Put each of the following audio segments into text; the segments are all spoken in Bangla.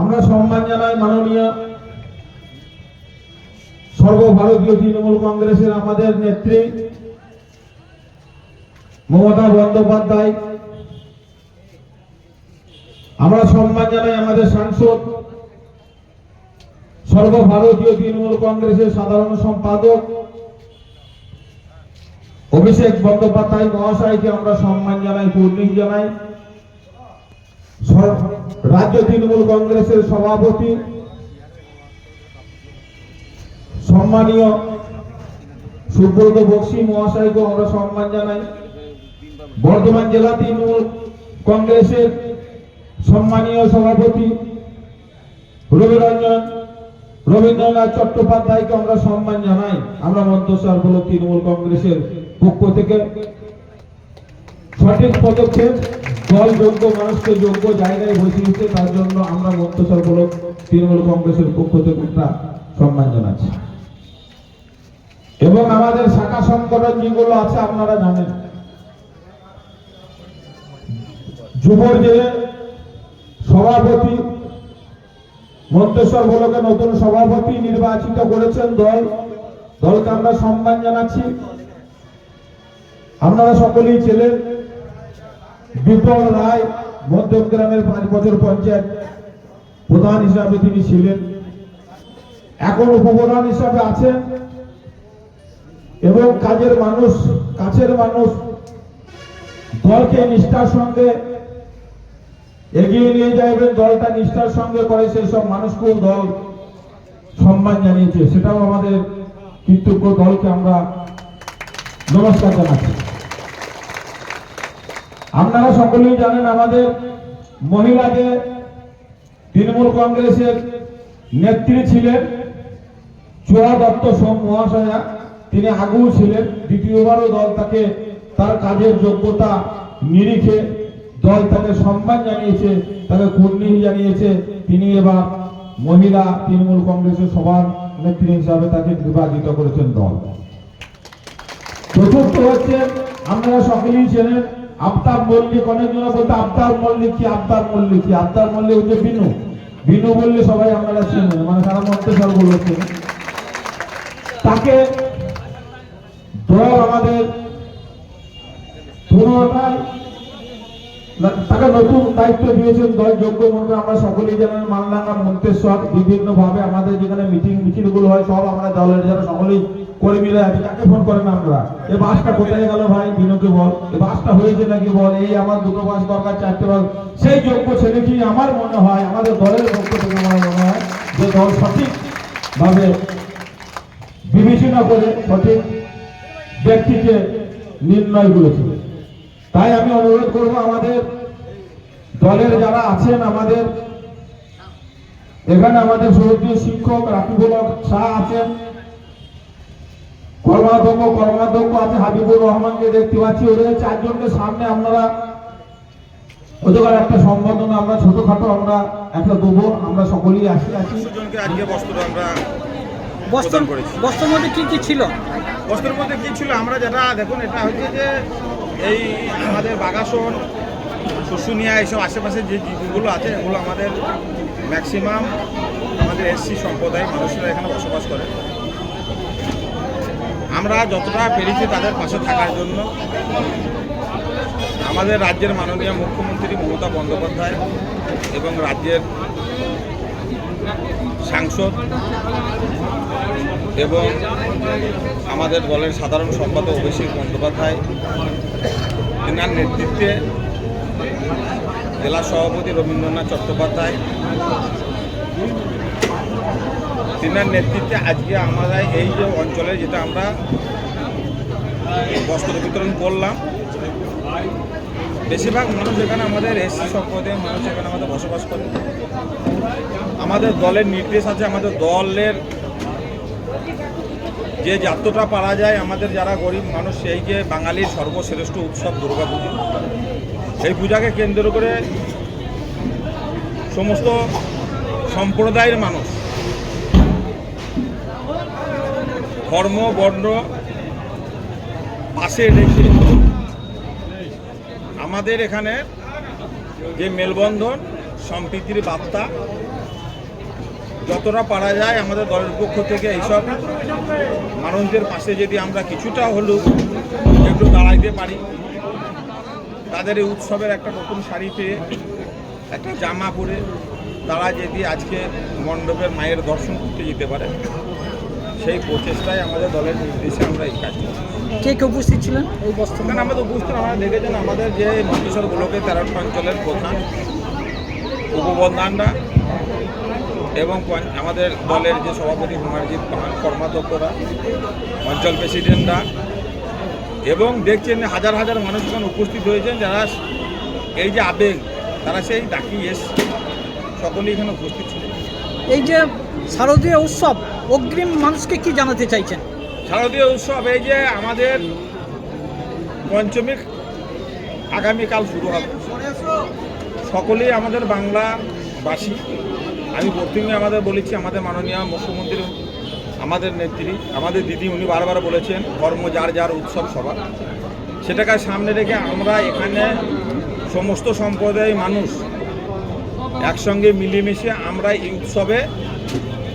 আমরা সম্মান জানাই মাননীয় সর্বভারতীয় তৃণমূল কংগ্রেসের আমাদের নেত্রী মমতা বন্দ্যোপাধ্যায়। আমরা সম্মান জানাই আমাদের সাংসদ, সর্বভারতীয় তৃণমূল কংগ্রেসের সাধারণ সম্পাদক অভিষেক বন্দ্যোপাধ্যায় মহাশয়কে আমরা সম্মান জানাই কর্মী জানাই। রাজ্য তৃণমূল কংগ্রেসের সভাপতি, সম্মানীয় সুব্রত বক্সি মহাশয়কে আমরা সম্মান জানাই। বর্ধমান জেলা তৃণমূল কংগ্রেসের সম্মানীয় সভাপতি রবিরঞ্জন, রবীন্দ্রনাথ চট্টোপাধ্যায়কে আমরা সম্মান জানাই। আমরা মধ্যসার ব্লক তৃণমূল কংগ্রেসের পক্ষ থেকে সঠিক পদক্ষেপ দল যোগ্য, মানুষকে যোগ্য জায়গায় বসিয়েছে তার জন্য আমরা মধ্যসার ব্লক তৃণমূল কংগ্রেসের পক্ষ থেকে একটা সম্মান জানাচ্ছি। এবং আমাদের শাখা সংগঠন যেগুলো আছে, আপনারা জানেন। যুবর জেলে সভাপতি, মন্তেশ্বর ব্লকে নতুন সভাপতি নির্বাচিত করেছেন দল, দলকে আমরা সম্মান জানাচ্ছি। আপনারা সকলেই ছিলেন বিপ্লব রায় মধ্যম গ্রামের পাঁচ বছর পঞ্চায়েত প্রধান হিসাবে তিনি ছিলেন। এখন উপপ্রধান হিসাবে আছেন এবং কাজের মানুষ, কাছের মানুষ দলকে নিষ্ঠার সঙ্গে এগিয়ে নিয়ে যাবেন দলটা নিষ্ঠার সঙ্গে করে সেই সব মানুষকেও দল সম্মান জানিয়েছে। সেটাও আমাদের কৃতজ্ঞ দলকে আমরা নমস্কার জানাচ্ছি। আপনারা সকলেই জানেন আমাদের মহিলাদের তৃণমূল কংগ্রেসের নেত্রী ছিলেন চোয়া দত্ত সোম মহাশয়া। তিনি আগেও ছিলেন, দ্বিতীয়বারও দল তাকে তার কাজের যোগ্যতা নিরিখে দল তাকে সম্মান জানিয়েছে, তাকে কর্মী জানিয়েছে। তিনি এবার মহিলা তৃণমূল কংগ্রেসের সবার নেত্রী হিসাবে তাকে নির্বাচিত করেছেন দল। চতুর্থ হচ্ছে, আপনারা সকলেই চেনেন আফতাব মল্লিক অনেকজন বলতে আফতাব মল্লিক কি আফতাব মল্লিক কি? আফতাব মল্লিক হচ্ছে বিনু। বিনু বললে সবাই আপনারা চেনেন মানে সারা মন্ত্রিসর বলেছেন তাকে আমাদের তাকে নতুন দায়িত্ব দিয়েছেন দল যোগ্য আমরা সকলেই জানেন মন্তেশ্বর। বিভিন্ন ভাবে আমাদের যেখানে মিটিং মিছিলগুলো হয়, সব আমরা দলের যারা সকলেই কর্মীরা তাকে ফোন করেন আমরা। এ বাসটা কোথায় গেল ভাই? বিনুকে বল। এ বাসটা হয়েছে নাকি বল? এই আমার দুটো বাস দরকার, চারটে বাস। সেই যোগ্য ছেলেটি আমার মনে হয়, আমাদের দলের পক্ষ থেকে আমার মনে হয়, যে দল সঠিক ভাবে বিবেচনা করে সঠিক ব্যক্তিকে নির্ণয় করেছে। তাই আমি অনুরোধ করব আমাদের দলের যারা আছেন, আমাদের এখানে আমাদের সৌদীয় শিক্ষক রাকিবুল শাহ আছেন। কর্মাধ্যক্ষ কর্মাধ্যক্ষ আছে হাবিবুর রহমানকে দেখতে পাচ্ছি। ওদের চারজনকে সামনে আপনারা ওদের একটা সম্বোধনা আমরা ছোটখাটো আমরা একটা দেবো আমরা সকলেই আসি আছি। জনকে আজকে বস্ত্র আমরা বস্ত্র করেছি। বস্ত্রের মধ্যে কি কি ছিল? বস্ত্রের মধ্যে কি ছিল? আমরা যেটা দেখুন এটা হচ্ছে যে এই আমাদের বাগাসন শুশুনিয়া এইসব আশেপাশে যে জীবগুলো আছে এগুলো আমাদের ম্যাক্সিমাম আমাদের এসসি সম্প্রদায় মানুষরা এখানে বসবাস করে। আমরা যতটা পেরেছি তাদের পাশে থাকার জন্য। আমাদের রাজ্যের মাননীয় মুখ্যমন্ত্রী মমতা বন্দ্যোপাধ্যায় এবং রাজ্যের সাংসদ এবং আমাদের দলের সাধারণ সম্পাদক অভিষেক বন্দ্যোপাধ্যায়, এনার নেতৃত্বে জেলা সভাপতি রবীন্দ্রনাথ চট্টোপাধ্যায় তিনার নেতৃত্বে আজকে আমরা এই যে অঞ্চলে যেটা আমরা বস্ত্র বিতরণ করলাম, বেশিরভাগ মানুষ এখানে আমাদের এসসি সম্প্রদায়ের মানুষ এখানে আমাদের বসবাস করে, আমাদের দলের নির্দেশ আছে, আমাদের দলের যে যতটা পারা যায়, আমাদের যারা গরিব মানুষ, সেই যে বাঙালির সর্বশ্রেষ্ঠ উৎসব দুর্গা পুজো। এই পূজাকে কেন্দ্র করে সমস্ত সম্প্রদায়ের মানুষ ধর্ম বর্ণ পাশে রেখে আমাদের এখানে যে মেলবন্ধন, সম্প্রীতির বার্তা, যতটা পারা যায় আমাদের দলের পক্ষ থেকে এইসব মানুষদের পাশে যদি আমরা কিছুটা হলেও একটু দাঁড়াইতে পারি, তাদের এই উৎসবের একটা নতুন শাড়ি পেয়ে একটা জামা পরে তারা যদি আজকে মণ্ডপের মায়ের দর্শন করতে যেতে পারে সেই প্রচেষ্টায় আমাদের দলের নির্দেশে আমরা এই কাজ কে কে উপস্থিত ছিলেন এই বস্ত্র আমাদের উপস্থিত আপনারা দেখেছেন আমাদের যে মন্তেশ্বর ব্লকে তেরোটা অঞ্চলের প্রধান উপপ্রধানরা এবং আমাদের দলের যে সভাপতি কুমারজিৎ পান কর্মাধ্যক্ষরা অঞ্চল প্রেসিডেন্টরা এবং দেখছেন হাজার হাজার মানুষজন উপস্থিত হয়েছেন যারা এই যে আবেগ তারা সেই ডাকি এসছে সকলেই এখানে উপস্থিত ছিলেন। এই যে শারদীয় উৎসব, অগ্রিম মানুষকে কি জানাতে চাইছেন? শারদীয় উৎসব এই যে আমাদের পঞ্চমী আগামীকাল শুরু হবে। সকলেই আমাদের বাংলাবাসী। আমি প্রথমে আমাদের বলেছি, আমাদের মাননীয় মুখ্যমন্ত্রী, আমাদের নেত্রী, আমাদের দিদি, উনি বারবার বলেছেন কর্ম যার যার উৎসব সবার। সেটাকে সামনে রেখে আমরা এখানে সমস্ত সম্প্রদায়ের মানুষ একসঙ্গে মিলেমিশে আমরা এই উৎসবে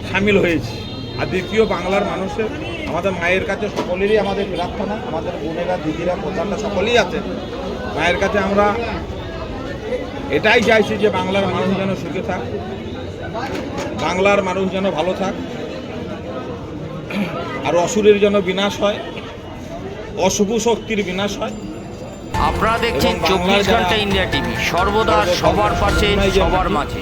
সামিল হয়েছি। আর দ্বিতীয় বাংলার মানুষের আমাদের মায়ের কাছে সকলেরই আমাদের প্রার্থনা আমাদের বোনেরা দিদিরা প্রধানরা সকলেই আছেন মায়ের কাছে আমরা এটাই চাইছি যে বাংলার মানুষ যেন সুখে থাক বাংলার মানুষ যেন ভালো থাক আর অসুরের যেন বিনাশ হয় অশুভ শক্তির বিনাশ হয়। আপনারা দেখছেন চব্বিশ ঘণ্টা ইন্ডিয়া টিভি সর্বদা সবার পাশে সবার মাঝে।